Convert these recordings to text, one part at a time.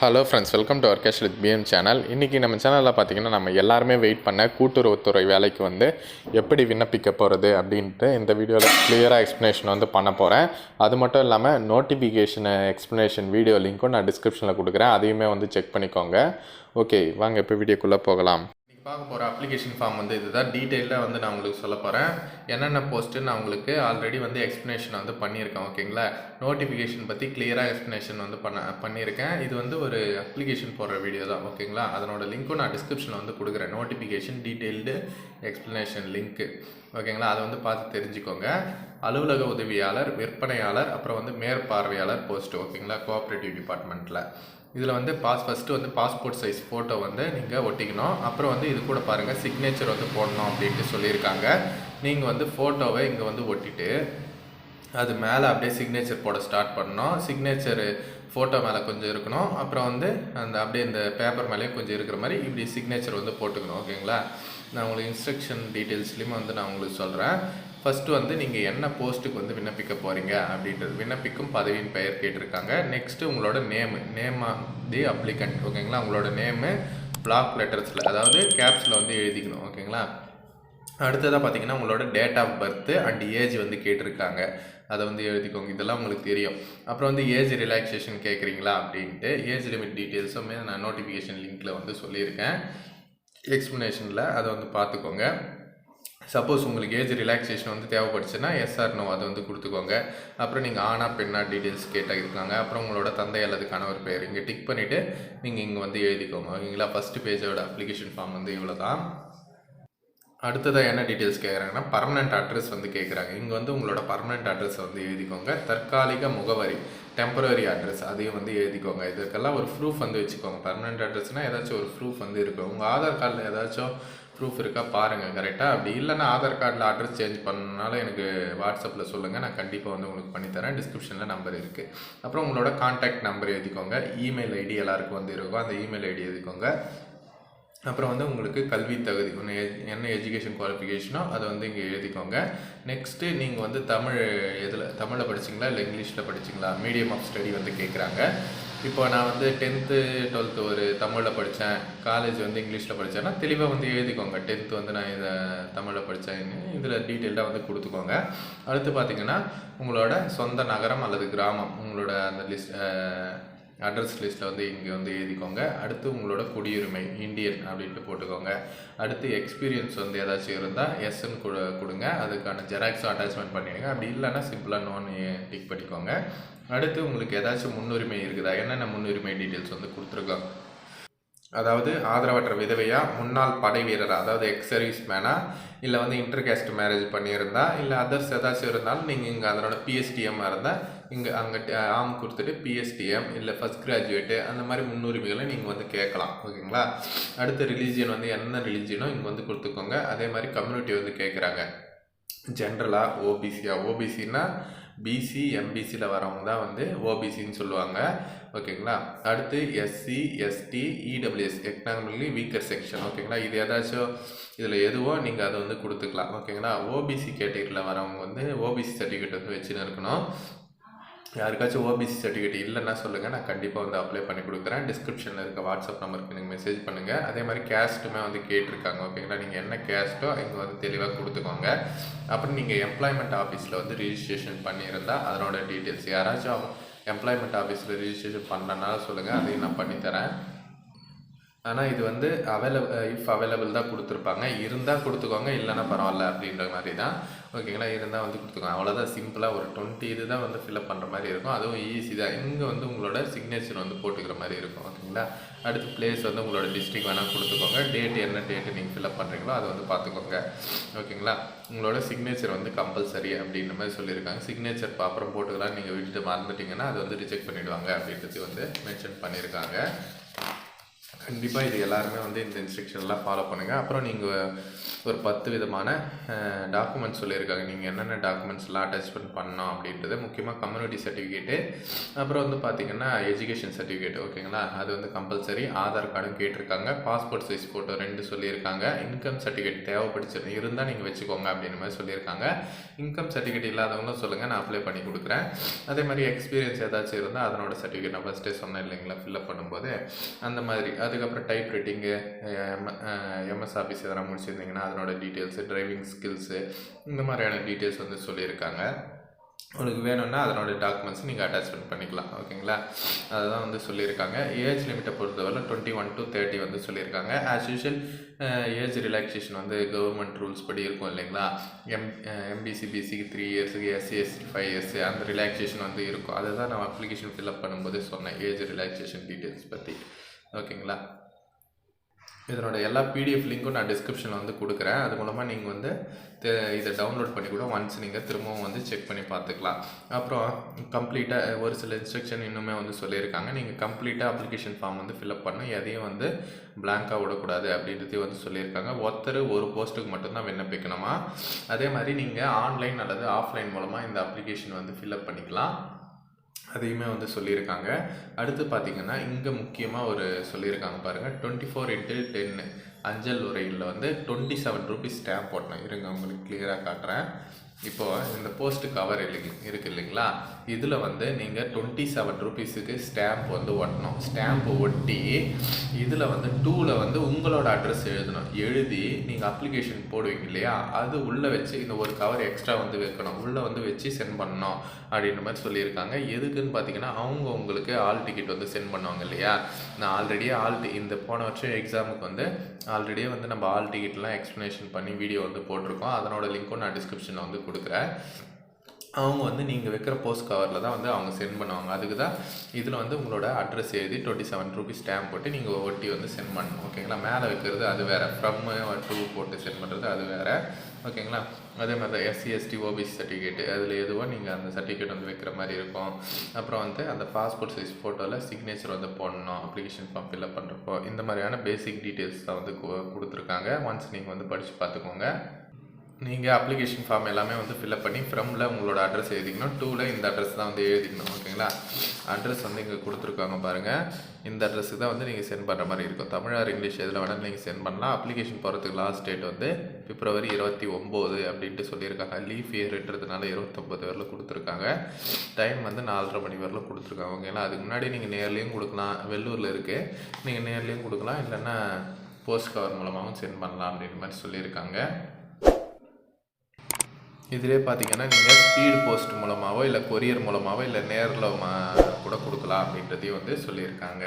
Hello friends welcome to our cash with PM channel இன்றைக்கி நம்ம சேனலில் பார்த்தீங்கன்னா நம்ம எல்லாருமே வெயிட் பண்ண கூட்டுறவுத்துறை வேலைக்கு வந்து எப்படி விண்ணப்பிக்க போகிறது அப்படின்ட்டு இந்த வீடியோவில் கிளியராக எக்ஸ்ப்ளனேஷன் வந்து பண்ண போகிறேன் அது மட்டும் இல்லாமல் நோட்டிஃபிகேஷன் எக்ஸ்ப்ளனேஷன் வீடியோ லிங்க்கும் நான் டிஸ்கிரிப்ஷனில் கொடுக்குறேன். அதையுமே வந்து செக் பண்ணிக்கோங்க. ஓகே வாங்க இப்போ வீடியோக்குள்ளே போகலாம். பார்க்க போகிற அப்ளிகேஷன் ஃபார்ம் வந்து இதுதான். டீட்டெயிலாக வந்து நான் உங்களுக்கு சொல்ல போகிறேன் என்னென்ன போஸ்ட்டு நான் உங்களுக்கு ஆல்ரெடி வந்து எக்ஸ்ப்ளனேஷன் வந்து பண்ணியிருக்கேன் ஓகேங்களா? நோட்டிஃபிகேஷன் பற்றி கிளியராக எக்ஸ்ப்ளனேஷன் வந்து பண்ண பண்ணியிருக்கேன். இது வந்து ஒரு அப்ளிகேஷன் போடுற வீடியோ தான் ஓகேங்களா? அதனோட லிங்க்கும் நான் டிஸ்கிரிப்ஷனில் வந்து கொடுக்குறேன். நோட்டிஃபிகேஷன் டீட்டெயில்டு எக்ஸ்ப்ளனேஷன் லிங்க்கு ஓகேங்களா? அதை வந்து பார்த்து தெரிஞ்சுக்கோங்க. அலுவலக உதவியாளர் விற்பனையாளர் அப்புறம் வந்து மேற்பார்வையாளர் போஸ்ட் ஓகேங்களா? கோஆப்ரேட்டிவ் டிபார்ட்மெண்ட்டில் இதில் வந்து பாஸ் ஃபஸ்ட்டு வந்து பாஸ்போர்ட் சைஸ் ஃபோட்டோ வந்து நீங்கள் ஒட்டிக்கணும். அப்புறம் வந்து இது கூட பாருங்கள் சிக்னேச்சர் வந்து போடணும் அப்படின்ட்டு சொல்லியிருக்காங்க. நீங்கள் வந்து ஃபோட்டோவை இங்கே வந்து ஒட்டிட்டு அது மேலே அப்படியே சிக்னேச்சர் போட ஸ்டார்ட் பண்ணணும். சிக்னேச்சர் ஃபோட்டோ மேலே கொஞ்சம் இருக்கணும். அப்புறம் வந்து அந்த அப்படியே இந்த பேப்பர் மேலேயும் கொஞ்சம் இருக்கிற மாதிரி இப்படி சிக்னேச்சர் வந்து போட்டுக்கணும் ஓகேங்களா நான் உங்களுக்கு இன்ஸ்ட்ரக்ஷன் டீட்டெயில்ஸ்லையுமே வந்து நான் உங்களுக்கு சொல்கிறேன் ஃபஸ்ட்டு வந்து நீங்கள் என்ன போஸ்ட்டுக்கு வந்து விண்ணப்பிக்க போகிறீங்க அப்படின்றது. விண்ணப்பிக்கும் பதவியின் பெயர் கேட்டிருக்காங்க. நெக்ஸ்ட்டு உங்களோட நேமு நேம் தி அப்ளிகண்ட் ஓகேங்களா? உங்களோட நேமு பிளாக் லெட்டர்ஸில் அதாவது கேப்ஸில் வந்து எழுதிக்கணும் ஓகேங்களா? அடுத்ததாக பார்த்தீங்கன்னா உங்களோட date of birth and age வந்து கேட்டிருக்காங்க. அதை வந்து எழுதிக்கோங்க. இதெல்லாம் உங்களுக்கு தெரியும். அப்புறம் வந்து ஏஜ் ரிலாக்ஸேஷன் கேட்குறீங்களா அப்படின்ட்டு ஏஜ் லிமிட் டீட்டெயில்ஸுமே நான் நோட்டிஃபிகேஷன் லிங்க்கில் வந்து சொல்லியிருக்கேன். எக்ஸ்ப்ளனேஷனில் அதை வந்து பார்த்துக்கோங்க சப்போஸ் உங்களுக்கு ஏஜ் ரிலாக்ஸேஷன் வந்து தேவைப்படுச்சுன்னா எஸ்ஆர் நோ அதை வந்து கொடுத்துக்கோங்க. அப்புறம் நீங்கள் ஆனா பெண்ணா டீட்டெயில்ஸ் கேட்டால் இருக்காங்க. அப்புறம் உங்களோட தந்தை அல்லது கணவர் பெயர். இங்கே டிக் பண்ணிவிட்டு நீங்கள் இங்கே வந்து எழுதிக்கோங்க. ஓகேங்களா? ஃபஸ்ட்டு பேஜோட அப்ளிகேஷன் ஃபார்ம் வந்து இவ்வளோ தான் அடுத்ததாக என்ன டீட்டெயில்ஸ் கேட்குறாங்கன்னா பர்மனெண்ட் அட்ரஸ் வந்து கேட்குறாங்க இங்கே வந்து உங்களோட பர்மனெண்ட் அட்ரஸ் வந்து எழுதிக்கோங்க. தற்காலிக முகவரி டெம்பரரி அட்ரஸ் அதையும் வந்து எழுதிக்கோங்க. இதுக்கெல்லாம் ஒரு ப்ரூஃப் வந்து வச்சுக்கோங்க. பர்மனெண்ட் அட்ரஸ்னால் ஏதாச்சும் ஒரு ப்ரூஃப் வந்து இருக்கும். உங்கள் ஆதார் கார்டில் ஏதாச்சும் ப்ரூஃப் இருக்கா பாருங்கள் கரெக்டாக அப்படி இல்லைனா ஆதார் கார்டில் அட்ரஸ் சேஞ்ச் பண்ணனால எனக்கு வாட்ஸ்அப்பில் சொல்லுங்கள் நான் கண்டிப்பாக வந்து உங்களுக்கு பண்ணித்தரேன் டிஸ்கிரிப்ஷனில் நம்பர் இருக்குது அப்புறம் உங்களோட கான்டாக்ட் நம்பர் எழுதிக்கோங்க. இமெயில் ஐடி எல்லாருக்கும் வந்து இருக்கும். அந்த இமெயில் ஐடி எழுதிக்கோங்க. அப்புறம் வந்து உங்களுக்கு கல்வி தகுதி ஒன்று என்ன எஜுகேஷன் குவாலிஃபிகேஷனோ அதை வந்து இங்கே எழுதிக்கோங்க. நெக்ஸ்ட்டு நீங்கள் வந்து தமிழ் எதில் தமிழில் படிச்சிங்களா? இல்லை இங்கிலீஷில் படிச்சிங்களா? மீடியம் ஆஃப் ஸ்டடி வந்து கேட்குறாங்க இப்போ நான் வந்து டென்த்து டுவெல்த்து ஒரு தமிழில் படித்தேன் காலேஜ் வந்து இங்கிலீஷில் படித்தேன்னா தெளிவாக வந்து எழுதிக்கோங்க. டென்த்து வந்து நான் இதை தமிழில் படித்தேன்னு இதில் டீட்டெயிலாக வந்து கொடுத்துக்கோங்க. அடுத்து பார்த்தீங்கன்னா உங்களோட சொந்த நகரம் அல்லது கிராமம். உங்களோட அந்த லிஸ்ட் அட்ரஸ் லிஸ்ட்டில் வந்து இங்கே வந்து எழுதிக்கோங்க. அடுத்து உங்களோட குடியுரிமை இந்தியன் அப்படின்ட்டு போட்டுக்கோங்க. அடுத்து எக்ஸ்பீரியன்ஸ் வந்து ஏதாச்சும் இருந்தால் எஸ்ன்னு கொடு கொடுங்க. அதுக்கான ஜெராக்ஸும் அட்டாச்மெண்ட் பண்ணிடுங்க. அப்படி இல்லைன்னா சிம்பிளாக நோன் டிக் பண்ணிக்கோங்க. அடுத்து உங்களுக்கு ஏதாச்சும் முன்னுரிமை இருக்குதா? என்னென்ன முன்னுரிமை டீட்டெயில்ஸ் வந்து கொடுத்துருக்கோம்? அதாவது ஆதரவற்ற விதவையா? முன்னாள் படை வீரர்? அதாவது எக்ஸ் சர்வீஸ் மேனா இல்லை வந்து இன்டர் கேஸ்ட் மேரேஜ் பண்ணியிருந்தா? இல்லை அதர்ஸ் ஏதாச்சும் இருந்தாலும் நீங்கள் இங்கே அதனோட பிஎஸ்டிஎம்மாக இருந்தால் இங்கே அங்கே ஆம் கொடுத்துட்டு பிஎஸ்டிஎம் இல்லை ஃபஸ்ட் கிராஜுவேட்டு அந்த மாதிரி முன்னுரிமைகளை நீங்கள் வந்து கேட்கலாம் ஓகேங்களா? அடுத்த ரிலீஜியன் வந்து என்ன ரிலீஜியனோ இங்கே வந்து கொடுத்துக்கோங்க. அதே மாதிரி கம்யூனிட்டி வந்து கேட்குறாங்க. ஜென்ரலாக ஓபிசியா ஓபிசின்னா பிசி எம்பிசியில் வரவங்க தான் வந்து ஓபிசின்னு சொல்லுவாங்க ஓகேங்களா? அடுத்து SC ST EWS economically weaker section ஓகேங்களா? இது ஏதாச்சும் இதில் எதுவோ நீங்கள் அதை வந்து கொடுத்துக்கலாம் ஓகேங்களா? ஓபிசி கேட்டகரியில் வரவங்க வந்து ஓபிசி சர்டிஃபிகேட் வந்து வச்சுன்னு இருக்கணும். யாருக்காச்சும் ஓபிசி சர்டிஃபிகேட் இல்லைன்னா சொல்லுங்கள் நான் கண்டிப்பாக வந்து அப்ளை பண்ணி கொடுக்குறேன். டிஸ்கிரிப்ஷனில் இருக்க வாட்ஸ்அப் நம்பருக்கு நீங்கள் மெசேஜ் பண்ணுங்கள் அதே மாதிரி கேஸ்ட்டுமே வந்து கேட்டிருக்காங்க. ஓகேங்களா நீங்கள் என்ன கேஸ்ட்டோ இங்கே வந்து தெளிவாக கொடுத்துக்கோங்க. அப்புறம் நீங்கள் எம்ப்ளாய்மெண்ட் ஆஃபீஸில் வந்து ரிஜிஸ்ட்ரேஷன் பண்ணியிருந்தால் அதனோட டீட்டெயில்ஸ் யாராச்சும் எம்ப்ளாய்மெண்ட் ஆஃபீஸில் ரிஜிஸ்ட்ரேஷன் பண்ணனால சொல்லுங்கள் அதையும் நான் பண்ணித்தரேன். ஆனால் இது வந்து அவைலபிள் இஃப் அவைலபிள் தான் கொடுத்துருப்பாங்க. இருந்தால் கொடுத்துக்கோங்க இல்லைன்னா பரவாயில்ல அப்படின்ற மாதிரி தான். ஓகேங்களா இருந்தால் வந்து கொடுத்துக்கோங்க. அவ்வளோதான் சிம்பிளாக ஒரு டுவெண்ட்டி இது தான் வந்து ஃபில்அப் பண்ணுற மாதிரி இருக்கும். அதுவும் ஈஸி தான். இங்கே வந்து உங்களோட சிக்னேச்சர் வந்து போட்டுக்கிற மாதிரி இருக்கும். ஓகேங்களா அடுத்து பிளேஸ் வந்து உங்களோட டிஸ்ட்ரிக் வேணால் கொடுத்துக்கோங்க. டேட் என்ன டேட்டு நீங்கள் ஃபில்அப் பண்ணுறீங்களோ அதை வந்து பார்த்துக்கோங்க. ஓகேங்களா உங்களோட சிக்னேச்சர் வந்து கம்பல்சரி அப்படின்ற மாதிரி சொல்லியிருக்காங்க. சிக்னேச்சர் அப்புறம் போட்டுக்கலாம் நீங்கள் விட்டுட்டு மறந்துட்டீங்கன்னா அது வந்து ரிஜெக்ட் பண்ணிவிடுவாங்க அப்படின்றது வந்து மென்ஷன் பண்ணியிருக்காங்க. கண்டிப்பாக இது எல்லாருமே வந்து இந்த இன்ஸ்ட்ரக்ஷன்லாம் ஃபாலோ பண்ணுங்கள் அப்புறம் நீங்கள் ஒரு பத்து விதமான டாக்குமெண்ட்ஸ் சொல்லியிருக்காங்க. நீங்கள் என்னென்ன டாக்குமெண்ட்ஸ்லாம் அட்டாச்மெண்ட் பண்ணோம் அப்படின்றது. முக்கியமாக கம்யூனிட்டி சர்டிஃபிகேட்டு அப்புறம் வந்து பார்த்தீங்கன்னா எஜுகேஷன் சர்டிஃபிகேட் ஓகேங்களா? அது வந்து கம்பல்சரி ஆதார் கார்டும் கேட்டிருக்காங்க. பாஸ்போர்ட் சைஸ் ஃபோட்டோ ரெண்டு சொல்லியிருக்காங்க. இன்கம் சர்டிஃபிகேட் தேவைப்படுச்சு இருந்தால் நீங்கள் வச்சுக்கோங்க அப்படின்ற மாதிரி சொல்லியிருக்காங்க. இன்கம் சர்டிஃபிகேட் இல்லாதவங்களும் சொல்லுங்கள் நான் அப்ளை பண்ணி கொடுக்குறேன். அதே மாதிரி எக்ஸ்பீரியன்ஸ் ஏதாச்சும் இருந்தால் அதனோட சர்டிஃபிகேட் நான் ஃபஸ்ட்டே சொன்னேன் இல்லைங்களா? ஃபில்அப் பண்ணும்போது. அந்த மாதிரி. அது அதுக்கப்புறம் டைப் ரைட்டிங்கு எம்எஸ் ஆஃபீஸ் எதனா முடிச்சிருந்தீங்கன்னா அதனோட டீட்டெயில்ஸு டிரைவிங் ஸ்கில்ஸு இந்த மாதிரியான டீட்டெயில்ஸ் வந்து சொல்லியிருக்காங்க. உங்களுக்கு வேணும்னா அதனோட டாக்குமெண்ட்ஸ் நீங்கள் அட்டாச்மெண்ட் பண்ணிக்கலாம். ஓகேங்களா? அதுதான் வந்து சொல்லியிருக்காங்க. ஏஜ் லிமிட்டை பொறுத்தவரை டுவெண்ட்டி ஒன் டு தேர்ட்டி வந்து சொல்லியிருக்காங்க. ஆஸ் யூஷுவல் ஏஜ் ரிலாக்ஸேஷன் வந்து கவர்மெண்ட் ரூல்ஸ் படி இருக்கும் இல்லைங்களா? எம் எம்பிசி பிசிக்கு த்ரீ இயர்ஸுக்கு எஸ்சி எஸ்டி ஃபைவ் இயர்ஸ் அந்த ரிலாக்ஸேஷன் வந்து இருக்கும். அதை தான் நான் அப்ளிகேஷன் ஃபில்அப் பண்ணும்போது சொன்னேன் ஏஜ் ரிலாக்ஸேஷன் டீட்டெயில்ஸ் பற்றி ஓகேங்களா? இதனோட எல்லா பிடிஎஃப் லிங்க்கும் நான் டிஸ்கிரிப்ஷனில் வந்து கொடுக்குறேன். அது மூலமாக நீங்கள் வந்து இதை டவுன்லோட் பண்ணி கூட ஒன்ஸ் நீங்கள் திரும்பவும் வந்து செக் பண்ணி பார்த்துக்கலாம். அப்புறம் கம்ப்ளீட்டாக ஒரு சில இன்ஸ்ட்ரக்ஷன் இன்னுமே வந்து சொல்லியிருக்காங்க. நீங்கள் கம்ப்ளீட்டாக அப்ளிகேஷன் ஃபார்ம் வந்து ஃபில்அப் பண்ணணும் எதையும் வந்து பிளாங்காக விடக்கூடாது அப்படின்றதையும் வந்து சொல்லியிருக்காங்க. ஒருத்தர் ஒரு போஸ்ட்டுக்கு மட்டும்தான் விண்ணப்பிக்கணுமா? அதே மாதிரி நீங்கள் ஆன்லைன் அல்லது ஆஃப்லைன் மூலமாக இந்த அப்ளிகேஷன் வந்து ஃபில்அப் பண்ணிக்கலாம். அதையுமே வந்து சொல்லியிருக்காங்க. அடுத்து பார்த்தீங்கன்னா இங்கே முக்கியமாக ஒரு சொல்லியிருக்காங்க பாருங்கள் டுவெண்ட்டி ஃபோர் இன்ட்டு டென்னு அஞ்சல் உரையில் வந்து டுவெண்ட்டி செவன் ருபீஸ் ஸ்டாம்ப் போட்டேன் இருங்க உங்களுக்கு கிளியராக காட்டுறேன். இப்போ இந்த போஸ்ட் கவர் இல்லைங்க இருக்கு இல்லைங்களா? இதில் வந்து நீங்கள் டுவெண்ட்டி செவன் ருபீஸுக்கு ஸ்டாம்ப் வந்து ஒட்டணும். ஸ்டாம்ப் ஒட்டி இதில் வந்து டூவில் வந்து உங்களோட அட்ரஸ் எழுதணும். எழுதி நீங்கள் அப்ளிகேஷன் போடுவீங்க இல்லையா? அது உள்ளே வச்சு இந்த ஒரு கவர் எக்ஸ்ட்ரா வந்து வைக்கணும். உள்ளே வந்து வச்சு சென்ட் பண்ணணும் அப்படின்ற மாதிரி சொல்லியிருக்காங்க. எதுக்குன்னு பார்த்தீங்கன்னா அவங்க உங்களுக்கு ஆல் டிக்கெட் வந்து சென்ட் பண்ணுவாங்க இல்லையா? நான் ஆல்ரெடியே ஆல் டி இந்த போன வருஷம் எக்ஸாமுக்கு வந்து ஆல்ரெடியே வந்து நம்ம ஆல் டிக்கெட்லாம் எக்ஸ்ப்ளனேஷன் பண்ணி வீடியோ வந்து போட்டிருக்கோம். அதனோட லிங்க்கும் நான் டிஸ்கிரிப்ஷனில் வந்து கொடுக்குறேன். அவங்க வந்து நீங்கள் வைக்கிற போஸ்ட் கவரில் தான் வந்து அவங்க சென்ட் பண்ணுவாங்க. அதுக்கு தான் இதில் வந்து உங்களோட அட்ரஸ் எழுதி டுவெண்ட்டி செவன் ருபீஸ் ஸ்டாம்ப் போட்டு நீங்கள் ஒட்டி வந்து சென்ட் பண்ணணும். ஓகேங்களா மேலே வைக்கிறது அது வேறு. ஃப்ரம் டூ போட்டு சென்ட் பண்ணுறது அது வேறு. ஓகேங்களா அதே மாதிரி தான் எஸ்சி எஸ்டி ஓபிசி சர்டிஃபிகேட் அதில் எதுவோ நீங்கள் அந்த சர்டிஃபிகேட் வந்து வைக்கிற மாதிரி இருக்கும். அப்புறம் வந்து அந்த பாஸ்போர்ட் சைஸ் ஃபோட்டோவில் சிக்னேச்சர் வந்து போடணும். அப்ளிகேஷன் ஃபார்ம் ஃபில்அப் பண்ணுறப்போ இந்த மாதிரியான பேசிக் டீட்டெயில்ஸ் தான் வந்து கொடுத்துருக்காங்க. ஒன்ஸ் நீங்கள் வந்து படித்து பார்த்துக்கோங்க. நீங்கள் அப்ளிகேஷன் ஃபார்ம் எல்லாமே வந்து ஃபில்அப் பண்ணி ஃப்ரம்ல உங்களோட அட்ரஸ் எழுதிக்கணும். டூவில் இந்த அட்ரஸ் தான் வந்து எழுதிக்கணும் ஓகேங்களா அட்ரஸ் வந்து இங்கே கொடுத்துருக்காங்க பாருங்கள் இந்த அட்ரஸுக்கு தான் வந்து நீங்கள் சென்ட் பண்ணுற மாதிரி இருக்கும். தமிழ் இங்கிலீஷ் எதில் வேணாலும் நீங்கள் சென்ட் பண்ணலாம். அப்ளிகேஷன் போகிறதுக்கு லாஸ்ட் டேட் வந்து பிப்ரவரி இருபத்தி ஒம்பது அப்படின்ட்டு சொல்லியிருக்காங்க. லீஃப் இயர்ன்றதுனால இருபத்தொம்பது வரலும் கொடுத்துருக்காங்க. டைம் வந்து நாலரை மணி வரலும் கொடுத்துருக்காங்க ஓகேங்களா அதுக்கு முன்னாடி நீங்கள் நேர்லேயும் கொடுக்கலாம். வெள்ளூரில் இருக்குது நீங்கள் நேர்லேயும் கொடுக்கலாம். இல்லைன்னா போஸ்ட் கவர் மூலமாகவும் சென்ட் பண்ணலாம் அப்படின்ற மாதிரி சொல்லியிருக்காங்க. இதிலே பார்த்தீங்கன்னா நீங்கள் ஸ்பீடு போஸ்ட் மூலமாகவோ இல்லை கொரியர் மூலமாகவோ இல்லை நேரில் கூட கொடுக்கலாம் அப்படின்றதையும் வந்து சொல்லியிருக்காங்க.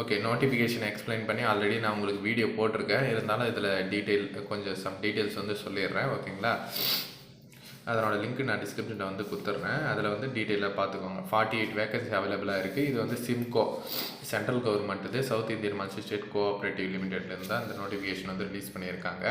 ஓகே நோட்டிஃபிகேஷன் எக்ஸ்பிளைன் பண்ணி ஆல்ரெடி நான் உங்களுக்கு வீடியோ போட்டிருக்கேன். இருந்தாலும் இதில் டீட்டெயில் கொஞ்சம் சம் டீட்டெயில்ஸ் வந்து சொல்லிடுறேன். ஓகேங்களா அதனோட லிங்க் நான் டிஸ்கிரிப்ஷனில் வந்து கொடுத்துட்றேன் அதில் வந்து டீட்டெயிலாக பார்த்துக்கோங்க ஃபார்ட்டி எயிட் வேகன்சி அவைலபிளாக இருக்குது இது வந்து சிம்கோ சென்ட்ரல் கவர்மெண்ட் இது. சவுத் இந்தியன் மல்டிஸ்டேட் கோஆப்ரேட்டிவ் லிமிடெட்லேருந்து தான் இந்த நோட்டிஃபிகேஷன் வந்து ரிலீஸ் பண்ணியிருக்காங்க.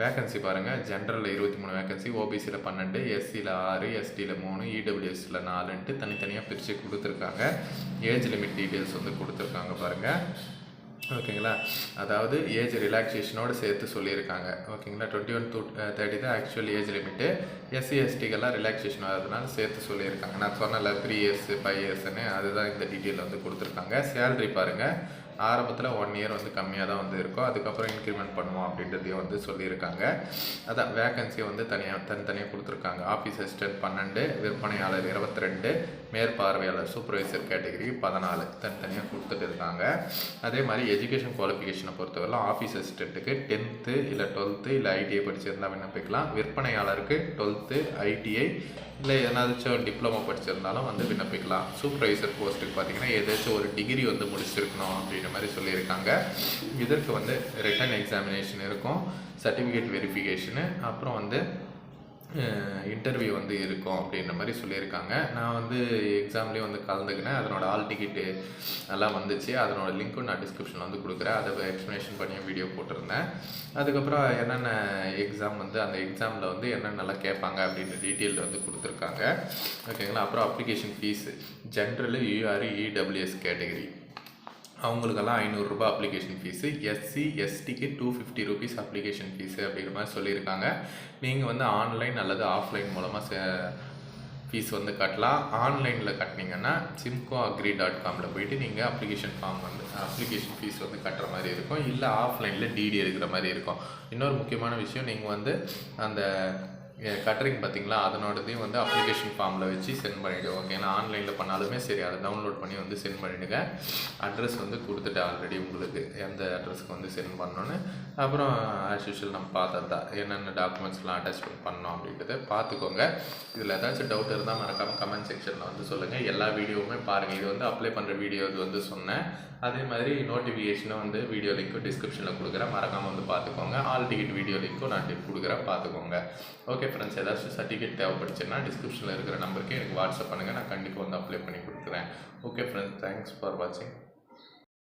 வேகன்சி பாருங்கள் ஜென்ரலில் இருபத்தி மூணு வேகன்சி ஓபிசியில் பன்னெண்டு எஸ்சியில் ஆறு எஸ்டியில் மூணு இடபிள்யூஎஸ்சியில் நாலுன்ட்டு தனித்தனியாக பிரித்து கொடுத்துருக்காங்க. ஏஜ் லிமிட் டீட்டெயில்ஸ் வந்து கொடுத்துருக்காங்க பாருங்கள் ஓகேங்களா? அதாவது ஏஜ் ரிலாக்ஸேஷனோடு சேர்த்து சொல்லியிருக்காங்க. ஓகேங்களா? டுவெண்ட்டி ஒன் டூ தேர்ட்டி தான் ஆக்சுவல் ஏஜ் லிமிட்டு எஸ்சி எஸ்டிக்கெல்லாம் ரிலாக்ஸேஷன் ஆகிறதுனால சேர்த்து சொல்லியிருக்காங்க. நான் சொன்னல த்ரீ இயர்ஸ் ஃபைவ் இயர்ஸ்னு அதுதான் இந்த டீட்டெயில் வந்து கொடுத்துருக்காங்க. சேல்ரி பாருங்கள் ஆரம்பத்தில் ஒன் இயர் வந்து கம்மியாக தான் வந்து இருக்கும் அதுக்கப்புறம் இன்க்ரிமெண்ட் பண்ணுவோம் அப்படின்றதையும் வந்து சொல்லியிருக்காங்க. அதான் வேகன்சி வந்து தனியாக தனித்தனியாக கொடுத்துருக்காங்க. ஆஃபீஸ் அசிஸ்டன்ட் பன்னெண்டு விற்பனையாளர் இருபத்தி ரெண்டு மேற்பார்வையாளர் சூப்பர்வைசர் கேட்டகரி பதினாலு தனித்தனியாக கொடுத்துட்டு இருக்காங்க. அதே மாதிரி எஜுகேஷன் குவாலிஃபிகேஷனை பொறுத்தவரை ஆஃபீஸ் அசிஸ்டண்ட்டுக்கு டென்த்து இல்லை டுவெல்த்து இல்லை ஐடிஐ படிச்சிருந்தா விண்ணப்பிக்கலாம் விற்பனையாளருக்கு டுவெல்த்து ஐடிஐ இல்லை எதனாச்சும் டிப்ளமோ படிச்சிருந்தாலும் வந்து விண்ணப்பிக்கலாம் சூப்பர்வைசர் போஸ்ட்டுக்கு பார்த்தீங்கன்னா ஏதாச்சும் ஒரு டிகிரி வந்து முடிச்சிருக்கணும் அப்படின்னு அப்படின்ற மாதிரி சொல்லியிருக்காங்க. இதற்கு வந்து ரிட்டன் எக்ஸாமினேஷன் இருக்கும் சர்டிஃபிகேட் வெரிஃபிகேஷனு அப்புறம் வந்து இன்டர்வியூ வந்து இருக்கும் அப்படின்ற மாதிரி சொல்லியிருக்காங்க. நான் வந்து எக்ஸாம்லேயும் வந்து கலந்துக்கினேன். அதனோட ஆல் டிக்கெட்டு எல்லாம் வந்துச்சு. அதனோட லிங்க்கும் நான் டிஸ்கிரிப்ஷன் வந்து கொடுக்குறேன். அதை எக்ஸ்ப்ளனேஷன் பண்ணி வீடியோ போட்டிருந்தேன். அதுக்கப்புறம் என்னென்ன எக்ஸாம் வந்து அந்த எக்ஸாமில் வந்து என்னென்னலாம் கேட்பாங்க அப்படின்ற டீட்டெயில் வந்து கொடுத்துருக்காங்க. ஓகேங்களா? அப்புறம் application fee general UR EWS category அவங்களுக்கெல்லாம் ஐநூறுரூபா அப்ளிகேஷன் ஃபீஸு எஸ்சி எஸ்டிக்கு two fifty rupees application fee அப்படிங்கிற மாதிரி சொல்லியிருக்காங்க. நீங்கள் வந்து ஆன்லைன் அல்லது ஆஃப்லைன் மூலமாக ஃபீஸ் வந்து கட்டலாம். ஆன்லைனில் கட்டினீங்கன்னா சிம்கோ அக்ரி டாட் காமில் போயிட்டு நீங்கள் அப்ளிகேஷன் ஃபார்ம் வந்து அப்ளிகேஷன் ஃபீஸ் வந்து கட்டுற மாதிரி இருக்கும். இல்லை ஆஃப்லைனில் டிடி எடுக்கிற மாதிரி இருக்கும். இன்னொரு முக்கியமான விஷயம் நீங்கள் வந்து அந்த கட்டரிங் கட்டுறீங்க பார்த்தீங்களா? அதனோடதையும் வந்து அப்ளிகேஷன் ஃபார்மில் வச்சு சென்ட் பண்ணிவிடுவோம் ஓகே ஏன்னா ஆன்லைனில் பண்ணாலுமே சரி அதை டவுன்லோட் பண்ணி வந்து சென்ட் பண்ணிவிடுங்க அட்ரஸ் வந்து கொடுத்துட்டு ஆல்ரெடி உங்களுக்கு. எந்த அட்ரஸ்க்கு வந்து சென்ட் பண்ணணுன்னு அப்புறம் ஆஸ் யூஷுவல் நம்ம பார்த்தது தான் என்னென்ன டாக்குமெண்ட்ஸ்லாம் அட்டாச்மெண்ட் பண்ணோம் அப்படின்றத பார்த்துக்கோங்க. இதில் ஏதாச்சும் டவுட் இருந்தால் மறக்காமல் கமெண்ட் செக்ஷனில் வந்து சொல்லுங்கள் எல்லா வீடியோவுமே பாருங்கள் இது வந்து அப்ளை பண்ணுற வீடியோ இது வந்து சொன்னேன். அதே மாதிரி நோட்டிஃபிகேஷனும் வந்து வீடியோ லிங்க்கும் டிஸ்கிரிப்ஷனில் கொடுக்குறேன். மறக்காமல் வந்து பார்த்துக்கோங்க. ஆல் டிக்கெட் வீடியோ லிங்க்கும் நான் கொடுக்குறேன். பார்த்துக்கோங்க. ஓகே ஃப்ரெண்ட்ஸ் ஏதாச்சும் சர்டிஃபிகேட் தேவைப்படுச்சுன்னா டிஸ்கிரிப்ஷனில் இருக்கிற நம்பருக்கு எனக்கு வாட்ஸ்அப் பண்ணுங்கள் நான் கண்டிப்பாக வந்து அப்ளை பண்ணி கொடுக்குறேன். ஓகே ஃப்ரெண்ட்ஸ் தேங்க்ஸ் ஃபார் வாட்சிங்